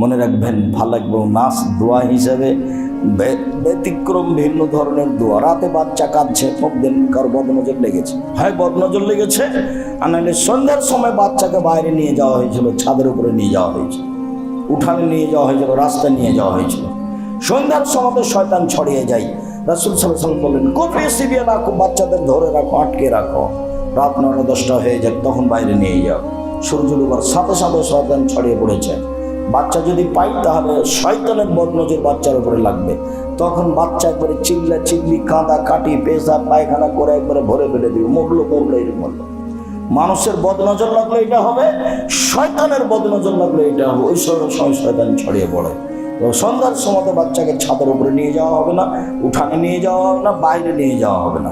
মনে রাখবেন ফালাক এবং নাচ, দোয়া হিসাবে ব্যতিক্রম ভিন্ন ধরনের দোয়া। রাতে বাচ্চা কাঁদছে দিন কার বদনজর লেগেছে। হয় বদনজর লেগেছে, আর সন্ধ্যার সময় বাচ্চাকে বাইরে নিয়ে যাওয়া হয়েছিল, ছাদের উপরে নিয়ে যাওয়া হয়েছিল। উঠানে নিয়ে যাওয়া হয়েছিল, রাস্তায় নিয়ে যাওয়া হয়েছিল। সন্ধ্যার সময় তো শয়তান ছড়িয়ে যায়। রাসুল সাল্লাম বললেন কোপিয়ে সিবিয়ে রাখো, বাচ্চাদের ধরে রাখো, আটকে রাখো। রাত নটা দশটা হয়ে যাক, তখন বাইরে নিয়ে যাও। সূর্য ডুবার সাথে সাথে শয়তান ছড়িয়ে পড়েছে। বাচ্চা যদি পাই, তাহলে শয়তানের বদনজর বাচ্চার উপরে লাগবে। তখন বাচ্চা একবারে চিল্লা চিল্লি, কাঁদা কাটি, পেশা, পায়খানা করে একবারে ভরে ফেলে দিবে। মরলো মরলো এরকম। মানুষের বদনজর লাগলে এটা হবে, শয়তানের বদনজর লাগলে এটা হবে। ওই সময় শয়তান ছড়িয়ে পড়ে। সন্ধ্যার সময় বাচ্চাকে ছাদের উপরে নিয়ে যাওয়া হবে না, উঠানে নিয়ে যাওয়া হবে না, বাইরে নিয়ে যাওয়া হবে না।